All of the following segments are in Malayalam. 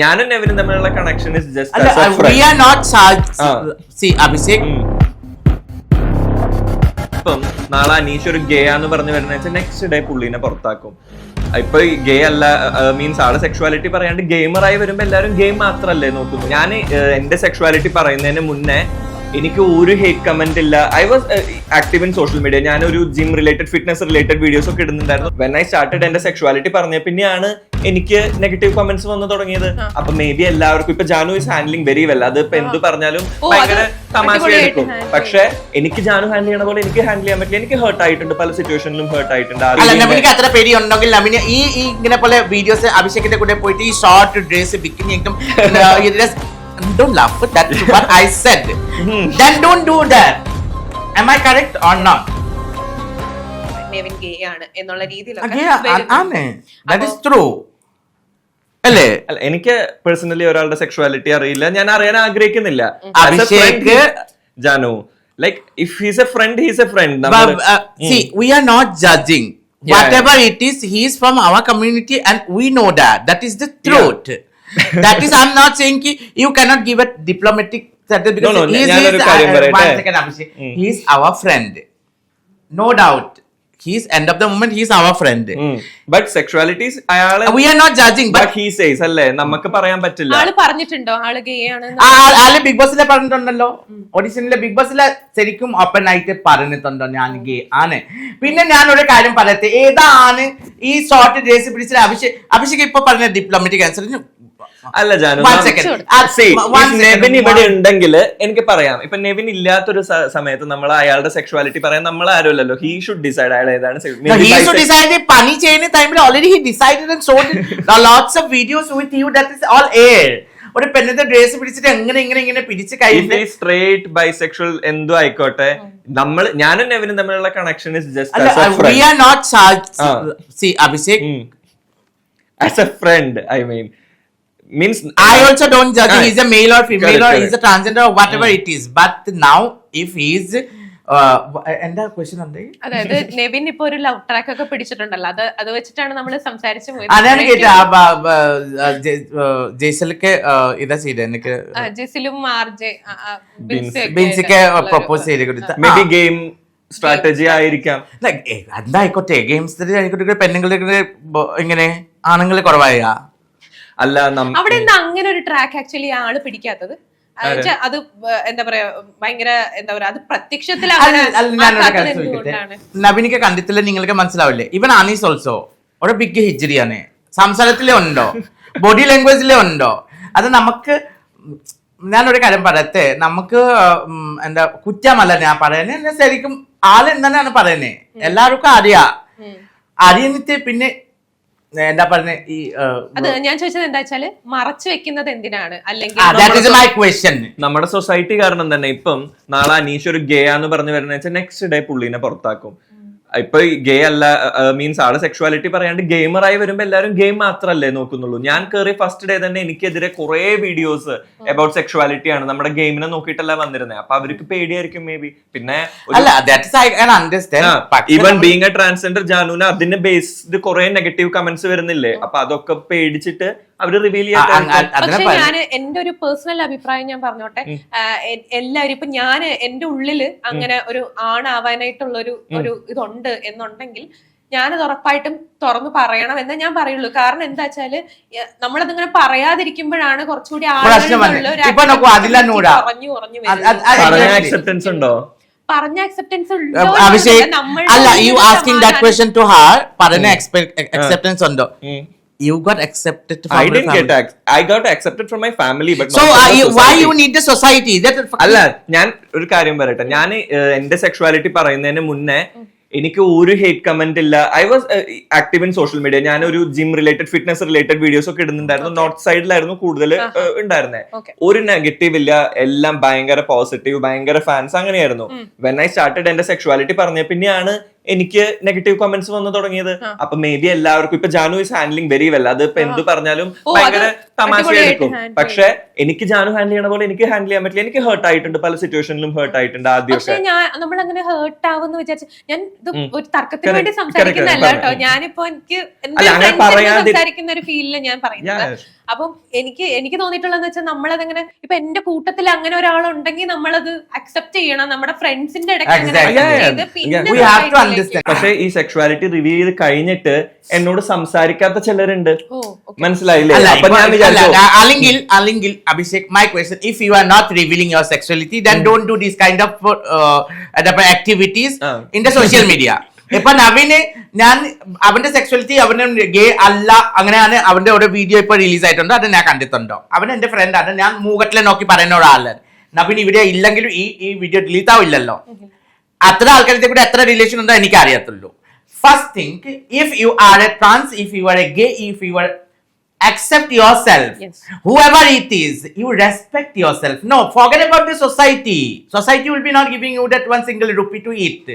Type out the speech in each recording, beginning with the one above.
ഞാനും നെവിനും തമ്മിലുള്ള connection is just we are not. See Abhishek. ഇപ്പം നാളെ അനീഷ് ഒരു ഗേ ആന്ന് പറഞ്ഞു വരുന്ന വെച്ചാൽ നെക്സ്റ്റ് ഡേ പുള്ളീനെ പുറത്താക്കും. ഇപ്പൊ ഗേ അല്ല മീൻസ് ആൾ സെക്ഷുവാലിറ്റി പറയാണ്ട് ഗെയിമറായി വരുമ്പോ എല്ലാരും ഗെയിം മാത്രല്ലേ നോക്കുന്നു. ഞാൻ എന്റെ സെക്ഷുവാലിറ്റി പറയുന്നതിന് മുന്നേ എനിക്ക് ഒരു ഹേറ്റ് കമന്റ് ഇല്ല. I was active in social media ഞാൻ ഒരു gym related fitness related videos ഒക്കെ ഇടുന്നുണ്ടായിരുന്നു. വെൻ ഐ സ്റ്റാർട്ടഡ് എന്റെ സെക്ഷുവാലിറ്റി പറഞ്ഞ പിന്നെയാണ് എനിക്ക് നെഗറ്റീവ് കമന്റ്സ് വന്നു തുടങ്ങിയത്. അപ്പൊ മേ ബി എല്ലാവർക്കും ഇപ്പൊ Janu is handling very well അത് ഇപ്പൊ എന്ത് പറഞ്ഞാലും ഭയങ്കര തമാശയായിരിക്കും. പക്ഷെ എനിക്ക് ജാനു ഹാൻഡിൽ ചെയ്യണ പോലെ എനിക്ക് ഹാൻഡിൽ ചെയ്യാൻ പറ്റില്ല. എനിക്ക് ഹേർട്ട് ആയിട്ടുണ്ട്. പല സിറ്റുവേഷനിലും ഹേർട്ട് ആയിട്ടുണ്ട്. അത്ര പേടി ഉണ്ടെങ്കിൽ നവീന ഈ ഇങ്ങനെ പോലെ വീഡിയോസ് അഭിഷേകിന്റെ കൂടെ പോയിട്ട് ഈ ഷോർട്ട് ഡ്രസ് ബിക്കിനി ഒക്കെ Don't laugh. That what I said. Then don't do that Am I correct or not? ആണ് എന്നുള്ള രീതിയിലൊക്കെ അല്ലേ? എനിക്ക് പേഴ്സണലി ഒരാളുടെ സെക്ഷുവാലിറ്റി അറിയില്ല. ഞാൻ അറിയാൻ ആഗ്രഹിക്കുന്നില്ല. Abhishek Janu like if he's a friend he's a friend we are not judging what it is he's from our community and we know that that is the truth that is I'm not saying you cannot give a diplomatic certificate he's our friend no doubt no, end of the moment he's our friend. But sexualities അയാൾ We are not judging, but he says അല്ലേ? നമുക്ക് പറയാൻ പറ്റില്ല. ആൾ പറഞ്ഞിട്ടുണ്ടോ? ആൾ ഗേ ആണ് ആൾ ബിഗ് ബോസിലെ പറഞ്ഞിട്ടുണ്ടല്ലോ. ഓഡിഷനിലെ ബിഗ് ബോസിലെ ശരിക്കും ഓപ്പൺ ആയിട്ട് പറഞ്ഞിട്ടുണ്ടോ? ഞാൻ ഗേ ആണ്. പിന്നെ ഞാൻ ഒരു കാര്യം പറയട്ടെ. ഏതാണ് ഈ ഷോർട്ട് ഡ്രസ് പിടിച്ച അഭിഷേക് അഭിഷേക് ഇപ്പൊ പറഞ്ഞ ഡിപ്ലോമാറ്റിക് ആൻസർ അല്ല ജാനു. നെവിൻ ഇവിടെ ഉണ്ടെങ്കിൽ എനിക്ക് പറയാം. ഇപ്പൊ നെവിൻ ഇല്ലാത്തൊരു സമയത്ത് നമ്മൾ അയാളുടെ സെക്ഷുവാലിറ്റി പറയാൻ നമ്മൾ ആരുമല്ലോ ഹി ഷുഡ് ഡിസൈഡ് അയാൾ ഏതാണ് പണി ചെയ്യുന്ന ടൈമിൽ already he decide lots of videos with you that is all air ഒരു പെണ്ണിന്റെ ഡ്രസ് പിടിച്ചിട്ട് എങ്ങനെ ഇങ്ങനെ ഇങ്ങനെ പിടിച്ച് കഴിഞ്ഞിട്ട് സ്ട്രേറ്റ് ബൈസെക്ഷൽ എന്തോ ആയിക്കോട്ടെ. നമ്മൾ ഞാനും നെവിനും തമ്മിലുള്ള connection is just we are not. See Abhishek as a friend I mean means I also don't judge Ah, he's a male or female correct, or correct. he's a transgender or whatever mm. it is. But now, if he's uh, എന്താ ക്വസ്റ്റ്യൻ ഉണ്ട് അതായത് നെവിൻ ഇപ്പൊ ഒരു ലവ് ട്രാക്ക് ഒക്കെ പിടിച്ചിട്ടുണ്ടല്ലോ. അത് അത് വെച്ചിട്ടാണ് നമ്മൾ സംസാരിച്ചു പോയത്. അതാണ് കേട്ട. ജയ്സലിക്ക് ഇതാ ചെയ്തത് എനിക്ക് ആ, ജിസിലും ആർ ജെ ആ, ആ, ബിൻസി. ഒക്കെ ബിൻസിക്ക് പ്രപ്പോസ് ചെയ്ത് കൊടുത്ത മേ ബി ഗെയിം സ്ട്രാറ്റജി ആയിരിക്കാം. എന്തായിക്കോട്ടെ. ഗെയിംസ് പെണ്ണുങ്ങളുടെ ഇങ്ങനെ ആണുങ്ങൾ കുറവായ. അല്ല നമ്മ അവിടെ എന്താ അങ്ങനെ ഒരു ട്രാക്ക് ആക്ച്വലി ആൾ പിടിക്കാത്തത്? അത് എന്താ പറയാ ഭയങ്കര എന്താ പറയാ അത് പ്രത്യക്ഷത്തിൽ നബിനിക്ക് കണ്ടിട്ടില്ല നിങ്ങൾക്ക് മനസ്സിലാവില്ലേ? ഇവൻ അനീസ് ഓൾസോ ഒരു ബിഗ് ഹിജറിയാണ് സംസാരത്തിലെ ഉണ്ടോ? ബോഡി ലാംഗ്വേജിലെ ഉണ്ടോ? അത് നമുക്ക് ഞാനൊരു കാര്യം പറയത്തെ നമുക്ക് എന്താ കുറ്റമല്ല ഞാൻ പറയുന്നത് എന്നെ ശരിക്കും ആളെന്താണ് പറയുന്നത് എല്ലാവർക്കും അറിയാ. അറിയുന്നിട്ട് പിന്നെ എന്താ പറഞ്ഞ? ഈ അത് ഞാൻ ചോദിച്ചത് എന്താ വെച്ചാൽ മറച്ചു വെക്കുന്നത് എന്തിനാണ്? അല്ലെങ്കിൽ ദാറ്റ് ഇസ് മൈ ക്വസ്റ്റ്യൻ നമ്മുടെ സൊസൈറ്റി കാരണം തന്നെ ഇപ്പം നാളെ അനീഷ് ഒരു ഗേ ആന്ന് പറഞ്ഞു വരുന്ന വെച്ചാൽ നെക്സ്റ്റ് ഡേ പുള്ളീനെ പുറത്താക്കും. ഇപ്പൊ ഗേ അല്ല മീൻസ് ആൾ സെക്ഷുവാലിറ്റി പറയാണ്ട് ഗെയിമറായി വരുമ്പോ എല്ലാവരും ഗെയിം മാത്രല്ലേ നോക്കുന്നുള്ളൂ. ഞാൻ കയറി ഫസ്റ്റ് ഡേ തന്നെ എനിക്കെതിരെ കുറെ വീഡിയോസ് അബൌട്ട് സെക്ഷുവാലിറ്റി ആണ് നമ്മുടെ ഗെയിമിനെ നോക്കിയിട്ടല്ല വന്നിരുന്നത് അപ്പൊ അവർക്ക് പേടിയായിരിക്കും മേ ബി പിന്നെ അല്ല that I can understand even being a transgender ജാനുവിന് അതിന് ബേസ്ഡ് കുറെ നെഗറ്റീവ് കമന്റ്സ് വരുന്നില്ലേ? അപ്പൊ അതൊക്കെ പേടിച്ചിട്ട് അവർ റിവീൽ ചെയ്യാൻ ഞാൻ എന്റെ ഒരു പേഴ്സണൽ അഭിപ്രായം ഞാൻ പറഞ്ഞോട്ടെ. എല്ലാവരും ഇപ്പൊ ഞാൻ എന്റെ ഉള്ളിൽ അങ്ങനെ ഒരു ആണാവാനായിട്ടുള്ള ഒരു ഒരു ഇതുണ്ട്. എന്നുണ്ടെങ്കിൽ ഞാനത് ഉറപ്പായിട്ടും തുറന്നു പറയണം എന്നേ ഞാൻ പറയുള്ളൂ. കാരണം എന്താ വെച്ചാൽ നമ്മളതിങ്ങനെ പറയാതിരിക്കുമ്പോഴാണ് കുറച്ചുകൂടി exactly. അക്സെപ്റ്റൻസ് ഉണ്ടോ? പറഞ്ഞ അക്സെപ്റ്റൻസ് അഭിഷേക് അല്ല you asking that question to her പറഞ്ഞ അക്സെപ്റ്റൻസ് ഉണ്ടോ? You got accepted I didn't get ac- I got accepted from my family, but so not from the why society. You need the society അല്ല ഞാൻ ഒരു കാര്യം പറയട്ടെ. ഞാൻ എന്റെ സെക്ഷുവാലിറ്റി പറയുന്നതിന് മുന്നേ എനിക്ക് ഒരു ഹേറ്റ് കമന്റ് ഇല്ല. I was active in social media ഞാൻ ഒരു gym related fitness related videos ഒക്കെ ഇടുന്നുണ്ടായിരുന്നു. നോർത്ത് സൈഡിലായിരുന്നു കൂടുതൽ ഉണ്ടായിരുന്നത് ഒരു നെഗറ്റീവ് ഇല്ല. എല്ലാം ഭയങ്കര പോസിറ്റീവ് ഭയങ്കര ഫാൻസ് അങ്ങനെയായിരുന്നു. വെൻ ഐ സ്റ്റാർട്ടഡ് എന്റെ സെക്ഷുവാലിറ്റി പറഞ്ഞ പിന്നെയാണ് എനിക്ക് നെഗറ്റീവ് കമന്റ്സ് വന്നു തുടങ്ങിയത്. അപ്പൊ മേ ബി എല്ലാവർക്കും ഇപ്പൊ Janu is handling very well അത് ഇപ്പൊ എന്ത് പറഞ്ഞാലും ഭയങ്കര തമാശ അടിപൊളിയായിട്ട് എടുക്കും പക്ഷെ എനിക്ക് ജാനു ഹാൻഡിൽ ചെയ്യണ പോലെ എനിക്ക് ഹാൻഡിൽ ചെയ്യാൻ പറ്റില്ല. എനിക്ക് ഹേർട്ട് ആയിട്ടുണ്ട്. പല സിറ്റുവേഷനിലും ഹേർട്ട് ആയിട്ടുണ്ട് ആദ്യമൊക്കെ. ഞാൻ നമ്മൾ അങ്ങനെ ഹേർട്ട് ആവുന്ന വിചാരിച്ചു ഞാൻ ഇത് ഒരു തർക്കത്തിന് വേണ്ടി കേട്ടോ. ഞാനിപ്പോ എനിക്ക് സംസാരിക്കുന്ന ഒരു ഫീലിൽ ഞാൻ പറയുന്നത്. അപ്പം എനിക്ക് എനിക്ക് തോന്നിയിട്ടുള്ളതെന്ന് വെച്ചാൽ നമ്മളതങ്ങനെ ഇപ്പൊ എന്റെ കൂട്ടത്തിൽ അങ്ങനെ ഒരാളുണ്ടെങ്കിൽ നമ്മളത് അക്സെപ്റ്റ് ചെയ്യണം. നമ്മുടെ ഫ്രണ്ട്സിന്റെ ഇടയ്ക്ക് അങ്ങനെ പക്ഷെ ഈ സെക്ഷുവാലിറ്റി റിവീൽ ചെയ്ത് കഴിഞ്ഞിട്ട് എന്നോട് സംസാരിക്കാത്ത ചിലരുണ്ട്. മനസ്സിലായില്ലേ? അപ്പൊ ഞാൻ വിചാരിച്ചു അല്ലെങ്കിൽ അല്ലെങ്കിൽ Abhishek my question if you are not revealing your sexuality then don't do these kind of activities in the social media ഇപ്പൊ നവീന് ഞാൻ അവന്റെ സെക്സ്വാലിറ്റി അവന് ഗേ അല്ല അങ്ങനെയാണ് അവന്റെ ഓരോ വീഡിയോ ഇപ്പൊ റിലീസ് ആയിട്ടുണ്ട്? അത് ഞാൻ കണ്ടിട്ടുണ്ടോ? അവൻ എന്റെ ഫ്രണ്ട് ആണ്. ഞാൻ മൂകട്ടിലെ നോക്കി പറയുന്ന ഒരാളാണ് നവീൻ ഇവിടെ ഇല്ലെങ്കിലും ഈ ഈ വീഡിയോ ഡിലീറ്റ് ആവില്ലല്ലോ. അത്ര ആൾക്കാരുടെ കൂടെ എത്ര റിലേഷൻ ഉണ്ടോ എനിക്ക് അറിയത്തുള്ളൂ first think if you are a trans if you are a gay if you are accept yourself Yes. whoever it is you respect yourself no forget about the society society will be not giving you that one single rupee to eat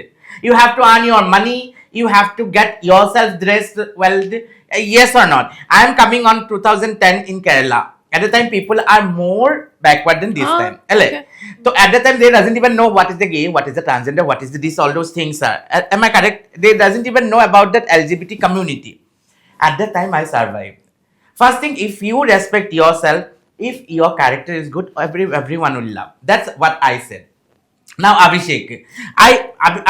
you have to earn your money you have to get yourself dressed well Uh, yes or not i am coming on 2010 in kerala at the time people are more backward than this Ah, time Alle? okay. so at the time they doesn't even know what is the gay what is the transgender what is the this all those things are am i correct they doesn't even know about that lgbt community at that time i survived First thing, if you respect yourself, if your character is good, every everyone will love. That's what I said. Now Abhishek, I Ab-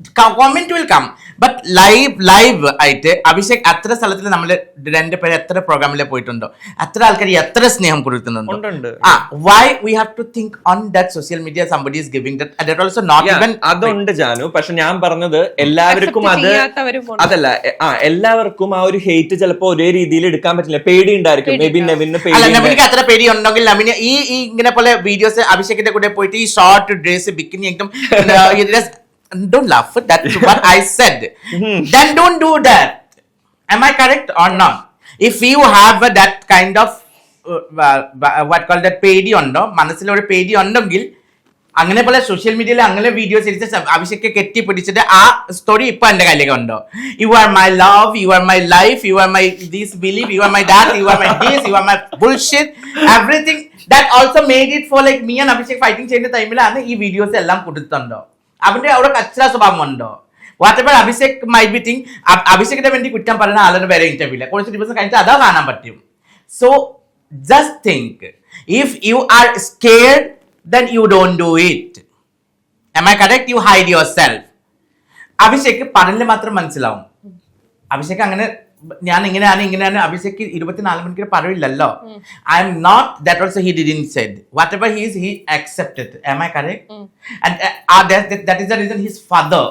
comment will come but live live ആയിട്ട് അഭിഷേക് അത്ര സ്ഥലത്തിൽ നമ്മൾ രണ്ട് പേര് എത്ര പ്രോഗ്രാമിൽ പോയിട്ടുണ്ടോ? അത്ര ആൾക്കാർ എത്ര സ്നേഹം കൊടുക്കുന്നുണ്ട് ആ why we have to think on that social media somebody is giving that also not അതുണ്ട് ജാനു. പക്ഷെ ഞാൻ പറഞ്ഞത് എല്ലാവർക്കും അത് അതല്ല ആ എല്ലാവർക്കും ആ ഒരു ഹെയ്റ്റ് ചിലപ്പോ ഒരേ രീതിയിൽ എടുക്കാൻ പറ്റില്ല. പേടി ഉണ്ടായിരിക്കും. മേ ബി നവീന് അത്ര പേടി ഉണ്ടെങ്കിൽ നവീന് ഈ ഇങ്ങനെ പോലെ വീഡിയോസ് അഭിഷേകിന്റെ കൂടെ പോയിട്ട് ഈ short dress bikini don't laugh that's what i said. Then don't do that. Am i correct or not? If you have uh, that kind of what call what പേടി ഉണ്ടോ? മനസ്സിലൊരു പേടി ഉണ്ടെങ്കിൽ അങ്ങനെ പോലെ സോഷ്യൽ മീഡിയയിൽ അങ്ങനെ വീഡിയോസ് എടുത്ത് അഭിഷേക് കെട്ടിപ്പിടിച്ചിട്ട് ആ സ്റ്റോറി ഇപ്പൊ എന്റെ കയ്യിലേക്ക് ഉണ്ടോ? You are my love you are my life you are my these believe you are my that you are my these you are my bullshit everything that also made it for like me and Abhishek fighting ചെയ്യുന്ന ടൈമിലാണ് ഈ വീഡിയോസ് എല്ലാം കൊടുത്തുണ്ടോ? അവന്റെ അവിടെ കച്ചറ സ്വഭാവം ഉണ്ടോ? What ever Abhishek may be think അഭിഷേകിന്റെ വേണ്ടി കുറ്റം പറയുന്ന ആളുടെ വേറെ ഇന്റർവ്യൂ ഇല്ല. കുറച്ച് ദിവസം കഴിഞ്ഞാൽ അതാ കാണാൻ പറ്റും. So just think if you are scared then you do it am I correct you hide yourself Abhishek പറഞ്ഞില്ല മാത്രം മനസ്സിലാവും. അഭിഷേക് അങ്ങനെ ഞാൻ ഇങ്ങനെയാണ് ഇങ്ങനെയാണ് അഭിഷേക് ഇരുപത്തിനാല് മണിക്കൂർ പറയില്ലല്ലോ I'm not that also he didn't said whatever he's he accepted am I correct that is the reason his father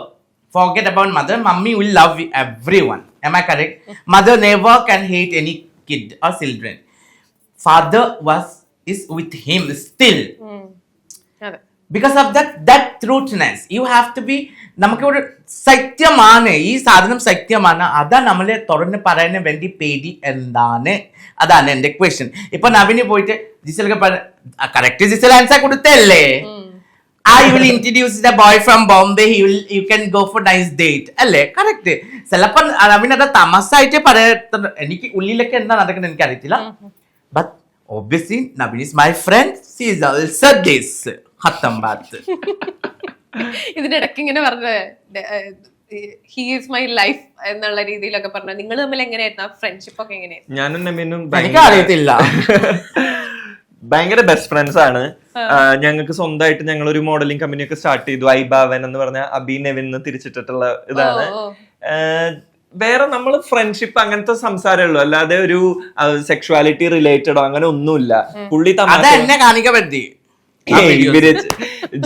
forget about mother mummy will love everyone am i correct mother never can hate any kid or children father was is with him still ഉം. Because of that that truthness you have to be നമുക്കിവിടെ സത്യമാണ് ഈ സാധനം സത്യമാണ് അതാ നമ്മളെ തുറന്ന് പറയാൻ വേണ്ടി പേടി എന്താണ്? അതാണ് എന്റെ ക്വസ്റ്റ്യൻ ഇപ്പൊ നവിന് പോയിട്ട് ജിസലൊക്കെ correct Gizele answer കൊടുത്തല്ലേ? I will introduce the boy from Bombay he will you can go for nice date അല്ലേ? കറക്റ്റ് ചിലപ്പോൾ നവിന് അത് തമസായിട്ട് പറയത്തുണ്ട്. എനിക്ക് ഉള്ളിലൊക്കെ എന്താ നടക്കുന്നത് എനിക്ക് അറിയത്തില്ല but obviously Navin is my friend she is also this ഹത്തം Baat ഇതിന്റെ ഇടയ്ക്ക് ഇങ്ങനെ പറഞ്ഞത് മൈ ലൈഫ് എന്നുള്ള രീതിയിലൊക്കെ പറഞ്ഞു. നിങ്ങൾ തമ്മിൽ എങ്ങനെയായിരുന്നു? ഫ്രണ്ട്ഷിപ്പ് ഒക്കെ എങ്ങനെയായിരുന്നു? ഞാനും എനിക്ക് അറിയത്തില്ല. ഭയങ്കര ബെസ്റ്റ് ഫ്രണ്ട്സ് ആണ്. ഞങ്ങൾക്ക് സ്വന്തമായിട്ട് ഞങ്ങൾ ഒരു മോഡലിംഗ് കമ്പനി ഒക്കെ സ്റ്റാർട്ട് ചെയ്തു. ഐ ഭാവൻ എന്ന് പറഞ്ഞ അബി നെവിൻ തിരിച്ചിട്ടുള്ള തിരിച്ചിട്ടിട്ടുള്ള ഇതാണ്. വേറെ നമ്മൾ ഫ്രണ്ട്ഷിപ്പ് അങ്ങനത്തെ സംസാരമേ ഉള്ളൂ അല്ലാതെ ഒരു സെക്ഷുവാലിറ്റി റിലേറ്റഡോ അങ്ങനെ ഒന്നുമില്ല. പുള്ളി തമ്മിൽ തമാശ കാണിക്കാൻ പറ്റി. ഇവർ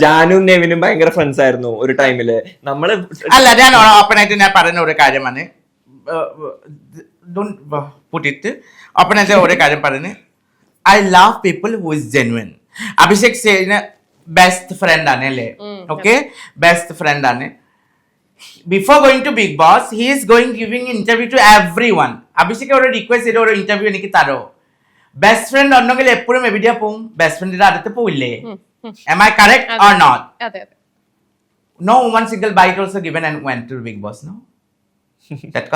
ജാനും നെവിനും ഭയങ്കര ഫ്രണ്ട്സ് ആയിരുന്നു ഒരു ടൈമിൽ നമ്മൾ അല്ല ഞാൻ ഓപ്പൺ ആയിട്ട് ഞാൻ പറയുന്ന ഒരു കാര്യമാണ് പുട്ടിട്ട് ഓപ്പൺ ആയിട്ട് ഒരു കാര്യം പറയുന്നത് I love people who is genuine Abhishek സേന ബെസ്റ്റ് ഫ്രണ്ട് ആണ് അല്ലേ? ഓക്കെ ബെസ്റ്റ് ഫ്രണ്ട് ആണ്. Before going to big boss he is going giving interview to everyone Abhishek ഒരു റിക്വസ്റ്റ് ചെയ്ത ഒരു ഇന്റർവ്യൂ എനിക്ക് തരോ? ബെസ്റ്റ് ഫ്രണ്ട് ഉണ്ടെങ്കിൽ എപ്പോഴും എവിടെയാ പോവും? ബെസ്റ്റ് ഫ്രണ്ടിന്റെ അടുത്ത് പോവില്ലേ? Am I correct or not no one single one also given and when to big boss no Boss, no? that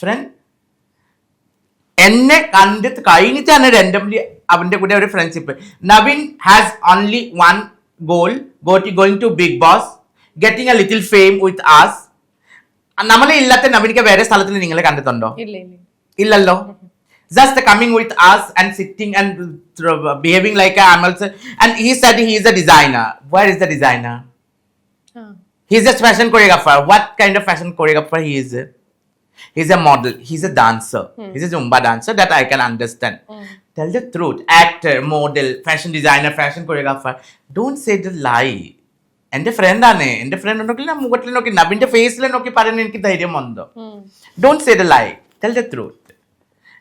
friend. എന്നെ കണ്ടിട്ട് കഴിഞ്ഞിട്ടാണ് രണ്ടും അവന്റെ കൂടെ ഒരു friendship Navin has only one goal got going to big boss getting a little fame with us നമ്മളെ ഇല്ലാത്ത നവിനിക്ക് വേറെ സ്ഥലത്തിൽ നിങ്ങൾ കണ്ടിട്ടുണ്ടോ? ഇല്ല ഇല്ല. ഇല്ലല്ലോ. just coming with us and sitting and uh, behaving like animals. And he said he is a designer. Where is the designer? He's a fashion choreographer. What kind of fashion choreographer he is? He's a model. He's a dancer. He's a Zumba dancer that I can understand. Tell the truth. Actor, model, fashion designer, fashion choreographer. Don't say the lie. എന്റെ ഫ്രണ്ടാണ് എന്റെ ഫ്രണ്ട് നോക്കി ഞാൻ മുഖത്തിൽ നോക്കി നബിന്റെ ഫേസിൽ നോക്കി പറയുന്ന എനിക്ക് ധൈര്യം വന്നോ don't say the lie tell the truth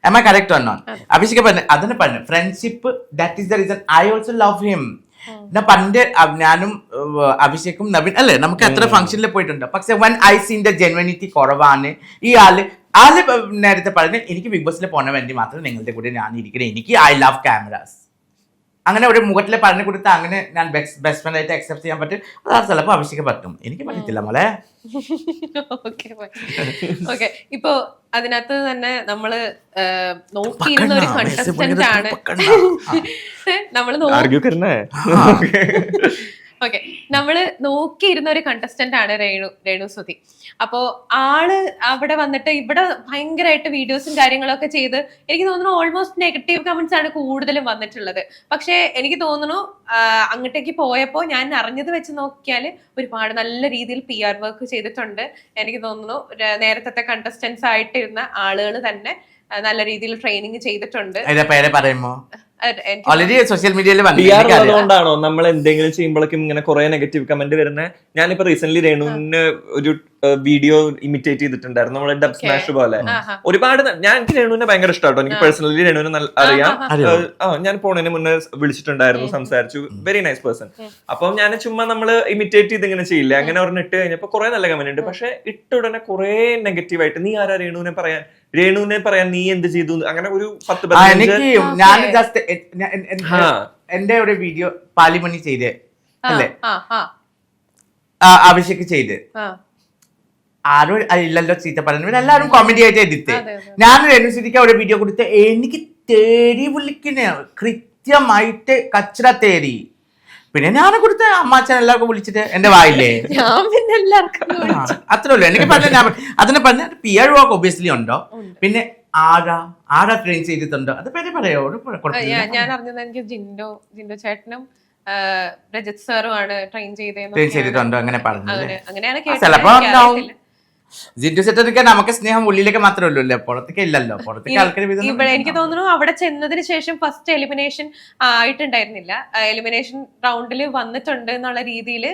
am I correct on Abhishek പറഞ്ഞു അതിന് പറഞ്ഞു friendship that is the reason I also love him ഞാൻ പണ്ട് ഞാനും അഭിഷേക്കും നവീൻ അല്ലേ നമുക്ക് എത്ര ഫംഗ്ഷനിൽ പോയിട്ടുണ്ട്. പക്ഷെ വൺ ഐ സീന്റെ ജെൻവനിറ്റി കുറവാണ് ഈ ആൾ ആൾ നേരത്തെ പറഞ്ഞു എനിക്ക് ബിഗ് ബോസിൽ പോകാൻ വേണ്ടി മാത്രം നിങ്ങളുടെ കൂടെ ഞാൻ ഇരിക്കുന്നത് എനിക്ക് ഐ ലവ് ക്യാമറാസ് അങ്ങനെ ഒരു മുഖത്തിലെ പറഞ്ഞു കൊടുത്ത് അങ്ങനെ ഞാൻ ബെസ്റ്റ് ഫ്രണ്ട് ആയിട്ട് അക്സെപ്റ്റ് ചെയ്യാൻ പറ്റും. അത് ചിലപ്പോൾ അഭിഷേകം പറ്റും. എനിക്ക് പറ്റത്തില്ല മോളെ. ഓക്കെ ഇപ്പോ അതിനകത്ത് തന്നെ നമ്മൾ നോക്കിയിരുന്ന ഒരു കണ്ടസ്റ്റന്റ് ആണ്. പക്കണ്ട. ഓക്കെ നമ്മൾ നോക്കിയിരുന്ന ഒരു കണ്ടസ്റ്റന്റ് ആണ് രേണു രേണു സുധി. അപ്പോ ആൾ അവിടെ വന്നിട്ട് ഇവിടെ ഭയങ്കരമായിട്ട് വീഡിയോസും കാര്യങ്ങളൊക്കെ ചെയ്ത് എനിക്ക് തോന്നുന്നു ഓൾമോസ്റ്റ് നെഗറ്റീവ് കമന്റ്സ് ആണ് കൂടുതലും വന്നിട്ടുള്ളത്. പക്ഷെ എനിക്ക് തോന്നുന്നു അങ്ങോട്ടേക്ക് പോയപ്പോ ഞാൻ അറിഞ്ഞത് വെച്ച് നോക്കിയാൽ ഒരുപാട് നല്ല രീതിയിൽ പി ആർ വർക്ക് ചെയ്തിട്ടുണ്ട്. എനിക്ക് തോന്നുന്നു നേരത്തെ കണ്ടസ്റ്റൻസ് ആയിട്ടിരുന്ന ആളുകൾ തന്നെ നല്ല രീതിയിൽ ട്രെയിനിങ് ചെയ്തിട്ടുണ്ട്. അതിന്റെ ഓൾറെഡി സോഷ്യൽ മീഡിയയിൽ നമ്മൾ എന്തെങ്കിലും ചെയ്യുമ്പോഴേക്കും ഇങ്ങനെ കുറെ നെഗറ്റീവ് കമന്റ് വരുന്നത് ഞാനിപ്പോ റീസെന്റ് രേണുവിന് ഒരു വീഡിയോ ഇമിറ്റേറ്റ് ചെയ്തിട്ടുണ്ടായിരുന്നു. നമ്മളെ ഡബ് സ്മാഷ് പോലെ. ഒരുപാട് ഞാൻ എനിക്ക് രേണുവിനെ ഭയങ്കര ഇഷ്ടമാട്ടോ. എനിക്ക് പേഴ്സണലി രേണുവിനെ നല്ല അറിയാം. ഞാൻ പോണതിന് മുന്നേ വിളിച്ചിട്ടുണ്ടായിരുന്നു സംസാരിച്ചു. വെരി നൈസ് പേഴ്സൺ അപ്പം ഞാൻ ചുമ്മാ നമ്മൾ ഇമിറ്റേറ്റ് ചെയ്ത് ഇങ്ങനെ ചെയ്യില്ല അങ്ങനെ ഒരെണ്ണം ഇട്ട് കഴിഞ്ഞപ്പോ കുറെ നല്ല കമന്റ് ഉണ്ട്. പക്ഷെ ഇട്ട ഉടനെ കുറെ നെഗറ്റീവ് ആയിട്ട് നീ ആരാ രേണുവിനെ പറയാൻ? രേണുവിനെ പറയാൻ നീ എന്ത് ചെയ്തു? അങ്ങനെ ഒരു പത്ത് എനിക്ക് ഞാൻ ജസ്റ്റ്. എന്റെ ഒരു വീഡിയോ പാലിമണി ചെയ്തേ. അല്ലേ? ആ ആ. ആ, അഭിഷേക് ചെയ്ത്. ആ. ആരും ഇല്ലല്ലോ ചീത്ത പിന്നെ എല്ലാവരും കോമഡി ആയിട്ട് എഡിറ്റ് ഞാൻ രനുസിരിക്ക ഒരു വീഡിയോ കൊടുത്ത് എനിക്ക് തേടി വിളിക്കുന്ന കൃത്യമായിട്ട് കച്ചറ തേടി. പിന്നെ ഞാൻ കൊടുത്ത അമ്മാച്ചൻ എല്ലാവർക്കും വിളിച്ചിട്ട് എന്റെ വായില്ലേ? ഞാൻ പിന്നെ എല്ലാവർക്കും അത്രേ ഉള്ളൂ. എനിക്ക് പറഞ്ഞ ഞാൻ അതിന് പറഞ്ഞ പി ആർ വർക്ക് ഒബിയസ്ലി ഉണ്ടോ? പിന്നെ ആരാ? ആരാ ട്രെയിൻ ചെയ്തിട്ടുണ്ടോ? അത് പേര് പറയോ. ഞാൻ അറിഞ്ഞത് എനിക്ക് ജിൻഡോ ജിൻഡോ ചേട്ടനും രജത് ട്രെയിൻ ട്രെയിൻ ചെയ്തിട്ടുണ്ടോ? അങ്ങനെ പറഞ്ഞു അങ്ങനെ അങ്ങനെയാണ് ചിലപ്പോ. ജിൻഡു സെറ്റൊക്കെ നമുക്ക് സ്നേഹം ഉള്ളിലേക്ക് മാത്രമേ ഉള്ളൂ അല്ലേ പുറത്തേക്ക് ഇല്ലല്ലോ. പുറത്തേക്ക് ആൾക്കാർ ഇവിടെ എനിക്ക് തോന്നുന്നു അവിടെ ചെന്നതിന് ശേഷം ഫസ്റ്റ് എലിമിനേഷൻ ആയിട്ടുണ്ടായിരുന്നില്ല. എലിമിനേഷൻ റൗണ്ടിൽ വന്നിട്ടുണ്ട് എന്നുള്ള രീതിയിൽ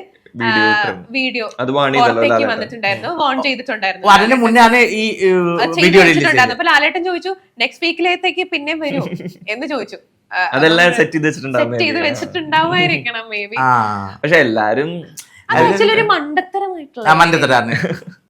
വീഡിയോ പുറത്തേക്ക് വന്നിട്ടുണ്ടായിരുന്നു. വോൺ ചെയ്തിട്ടുണ്ടായിരുന്നു. അതിന് മുന്നാണ് ഈ വീഡിയോ റിലീസ് വെച്ചിട്ടുണ്ടായിരുന്നു അപ്പൊ ലാലേട്ടൻ ചോദിച്ചു നെക്സ്റ്റ് വീക്കിലേക്ക് പിന്നെ വരും? എന്ന് ചോദിച്ചു. അതെല്ലാം സെറ്റ് ചെയ്ത് വെച്ചിട്ടുണ്ടാവും സെറ്റ് ചെയ്ത് വെച്ചിട്ടുണ്ടാവുമായിരിക്കണം മേ ബി ആ പക്ഷെ എല്ലാരും ആക്ച്വലി ഒരു മണ്ടത്തരമായിട്ടുള്ള ആ മണ്ടത്തരാണ്.